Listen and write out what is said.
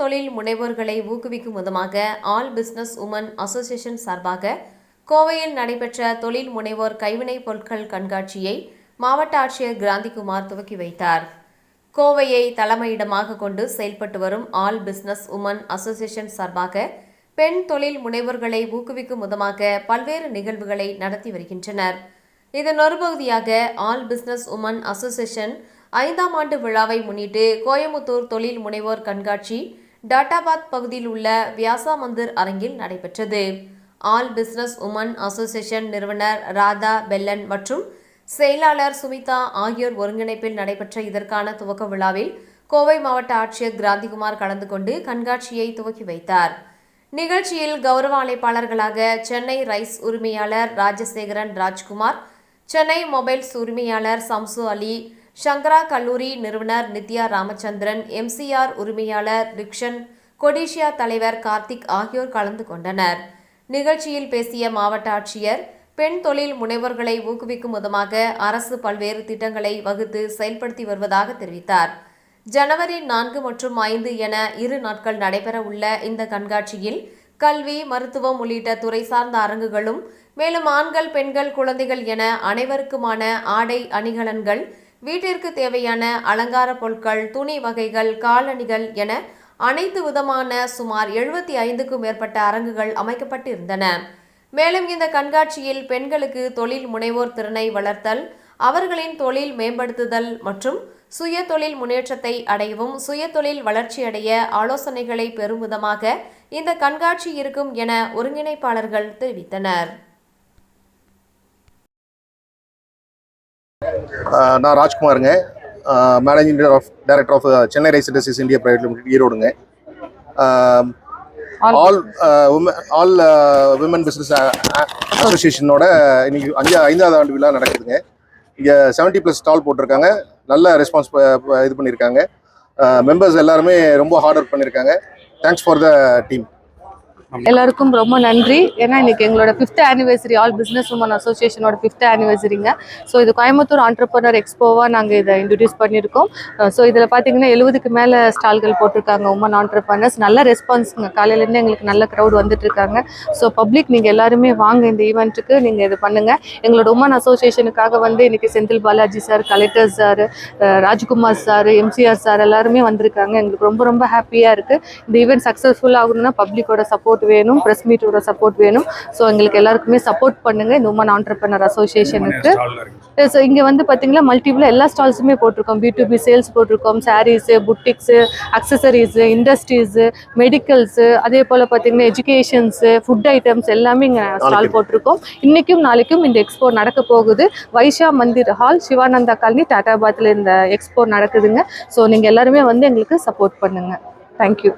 தொழில் முனைவோர்களை ஊக்குவிக்கும் விதமாக ஆல் பிசினஸ் உமன் அசோசியேஷன் சார்பாக கோவையில் நடைபெற்ற தொழில் முனைவோர் கைவினைப் பொருட்கள் கண்காட்சியை மாவட்ட ஆட்சியர் கிராந்திகுமார் துவக்கி வைத்தார். கோவையை தலைமையிடமாக கொண்டு செயல்பட்டு வரும் ஆல் பிசினஸ் உமன் அசோசியேஷன் சார்பாக பெண் தொழில் முனைவோர்களை ஊக்குவிக்கும் விதமாக பல்வேறு நிகழ்வுகளை நடத்தி வருகின்றனர். இதன் ஒரு பகுதியாக ஆல் பிசினஸ் உமன் அசோசியேஷன் ஐந்தாம் ஆண்டு விழாவை முன்னிட்டு கோயமுத்தூர் தொழில் முனைவோர் கண்காட்சி டாட்டாபாத் பகுதியில் உள்ள வியாசா மந்திர் அரங்கில் நடைபெற்றது. ஆல் பிசினஸ் உமன் அசோசியேஷன் நிறுவனர் ராதா பெல்லன் மற்றும் செயலாளர் சுமிதா ஆகியோர் ஒருங்கிணைப்பில் நடைபெற்ற இதற்கான துவக்க விழாவில் கோவை மாவட்ட ஆட்சியர் கிராந்திகுமார் கலந்து கொண்டு கண்காட்சியை துவக்கி வைத்தார். நிகழ்ச்சியில் கௌரவ அழைப்பாளர்களாக சென்னை ரைஸ் உரிமையாளர் ராஜசேகரன் ராஜ்குமார் சென்னை மொபைல்ஸ் உரிமையாளர் சம்சு அலி சங்கரா கல்லூரி நிறுவனர் நித்யா ராமச்சந்திரன் எம்சிஆர் உரிமையாளர் ரிக்ஷன் கொடிஷியா தலைவர் கார்த்திக் ஆகியோர் கலந்து கொண்டனர். நிகழ்ச்சியில் பேசிய மாவட்ட ஆட்சியர் பெண் தொழில் முனைவர்களை ஊக்குவிக்கும் விதமாக அரசு பல்வேறு திட்டங்களை வகுத்து செயல்படுத்தி வருவதாக தெரிவித்தார். ஜனவரி நான்கு மற்றும் ஐந்து என இரு நாட்கள் நடைபெற உள்ள இந்த கண்காட்சியில் கல்வி மருத்துவம் உள்ளிட்ட துறை சார்ந்த அரங்குகளும் மேலும் ஆண்கள் பெண்கள் குழந்தைகள் என அனைவருக்குமான ஆடை அணிகலன்கள் வீட்டிற்கு தேவையான அலங்கார பொருட்கள் துணி வகைகள் காலணிகள் என அனைத்து விதமான சுமார் எழுபத்தி ஐந்துக்கும் மேற்பட்ட அரங்குகள் அமைக்கப்பட்டு இருந்தன மேலும் இந்த கண்காட்சியில் பெண்களுக்கு தொழில் முனைவோர் திறனை வளர்த்தல் அவர்களின் தொழில் மேம்படுத்துதல் மற்றும் சுய தொழில் முன்னேற்றத்தை அடையவும் சுய தொழில் வளர்ச்சியடைய ஆலோசனைகளை பெறும் விதமாக இந்த கண்காட்சி இருக்கும் என ஒருங்கிணைப்பாளர்கள் தெரிவித்தனர். நான் ராஜ்குமாருங்க. Managing of director of Chennai rice industries India private limited ஈரோடுங்க. All all women business அசோசியேஷனோட இன்னைக்கு அஞ்சு ஐந்தாவது ஆண்டு விழா நடக்குதுங்க. இங்கே செவன்ட்டி ப்ளஸ் ஸ்டால் போட்டிருக்காங்க. நல்ல ரெஸ்பான்ஸ் இது பண்ணியிருக்காங்க மெம்பர்ஸ் எல்லாருமே ரொம்ப ஹார்ட் ஒர்க் பண்ணியிருக்காங்க தேங்க்ஸ் ஃபார் த டீம் எல்லாருக்கும் ரொம்ப நன்றி. ஏன்னா இன்னைக்கு எங்களோட fifth anniversary all business women அசோசியேஷனோட fifth ஆனிவர்சரிங்க ஸோ இது கோயம்புத்தூர் ஆண்டர்பனர் எக்ஸ்போவாக நாங்கள் இதை இன்ட்ரடியூஸ் பண்ணியிருக்கோம். Uh, ஸோ இதில் பார்த்தீங்கன்னா எழுபதுக்கு மேலே ஸ்டால்கள் போட்டிருக்காங்க உமன் ஆண்டர்பனர்ஸ் நல்ல ரெஸ்பான்ஸுங்க காலையிலேருந்து எங்களுக்கு நல்ல க்ரௌட் வந்துட்டு இருக்காங்க ஸோ பப்ளிக் நீங்கள் எல்லாருமே வாங்க இந்த ஈவெண்ட்டுக்கு நீங்கள் இது பண்ணுங்க. எங்களோட உமன் அசோசியேஷனுக்காக வந்து இன்னைக்கு Senthil Balaji sir collector sir uh, Rajkumar sir MCR sir எல்லாருமே வந்திருக்காங்க. எங்களுக்கு ரொம்ப ரொம்ப ஹாப்பியாக இருக்குது இந்த ஈவெண்ட் சக்ஸஸ்ஃபுல் ஆகணும்னா பப்ளிக்கோட சப்போர்ட் வேணும் ப்ரெஸ் மீட்டோட சப்போர்ட் வேணும். ஸோ எங்களுக்கு எல்லாருக்குமே சப்போர்ட் பண்ணுங்க. இந்த உமன் ஆண்டர்பனர் அசோசியேஷனுக்கு ஸோ இங்கே வந்து பார்த்தீங்கன்னா மல்டிபிள் எல்லா ஸ்டால்ஸுமே போட்டிருக்கோம். பி டு பி சேல்ஸ் போட்டிருக்கோம். Saris boutiques accessories industries medicals அதே போல் பார்த்தீங்கன்னா எஜுகேஷன்ஸு ஃபுட் ஐட்டம்ஸ் எல்லாமே இங்கே ஸ்டால் போட்டிருக்கோம். இன்றைக்கும் நாளைக்கும் இந்த எக்ஸ்போ நடக்க போகுது. வைஷா மந்திர் ஹால் சிவானந்தா காலனி டாடாபாத்தில் இந்த எக்ஸ்போ நடக்குதுங்க. ஸோ நீங்கள் எல்லாருமே வந்து எங்களுக்கு சப்போர்ட் பண்ணுங்கள் தேங்க்யூ